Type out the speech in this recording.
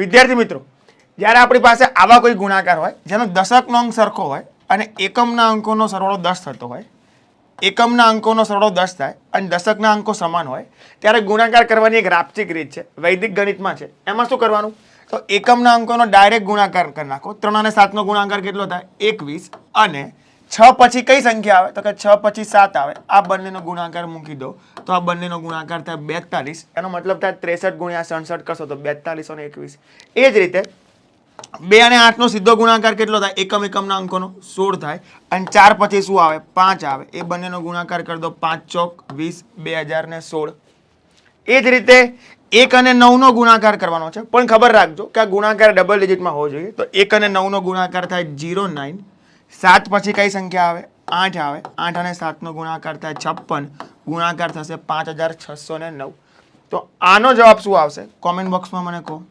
વિદ્યાર્થી મિત્રો, જ્યારે આપણી પાસે આવા કોઈ ગુણાકાર હોય, જેનો દશકનો અંક સરખો હોય અને એકમના અંકોનો સરવાળો દસ થતો હોય, એકમના અંકોનો સરવાળો દસ થાય અને દશકના અંકો સમાન હોય, ત્યારે ગુણાકાર કરવાની એક રાપચિક રીત છે, વૈદિક ગણિતમાં છે. એમાં શું કરવાનું? તો એકમના અંકોનો ડાયરેક્ટ ગુણાકાર કરી નાખો. ત્રણ અને સાતનો ગુણાકાર કેટલો થાય? એકવીસ. અને છ પછી કઈ સંખ્યા આવે? તો કે છ પછી સાત આવે. આ બંનેનો ગુણાકાર મૂકી દો. તો આ બંનેનો ગુણાકાર થાય બેતાલીસ. એનો મતલબ થાય ત્રેસઠ ગુણ્યા સડસઠ કરશો તો બેતાલીસો ને એકવીસ. એ જ રીતે બે અને આઠનો સીધો ગુણાકાર કેટલો થાય? એકમ એકમના અંકોનો સોળ થાય. અને ચાર પછી શું આવે? પાંચ આવે. એ બંનેનો ગુણાકાર કરી દો પાંચ ચોક વીસ બે હજાર ને સોળ. એ જ રીતે એક અને નવનો ગુણાકાર કરવાનો છે. પણ ખબર રાખજો કે આ ગુણાકાર ડબલ ડિજિટમાં હોવો જોઈએ. તો એક અને નવનો ગુણાકાર થાય જીરો નાઇન સાત પછી કઈ સંખ્યા આવે? આઠ આવે. આઠ અને સાતનો ગુણાકાર થાય છપ્પન. ગુણાકાર થશે પાંચ હજાર છસો ને નવ. તો આનો જવાબ શું આવશે? કોમેન્ટ બોક્સમાં મને કહો.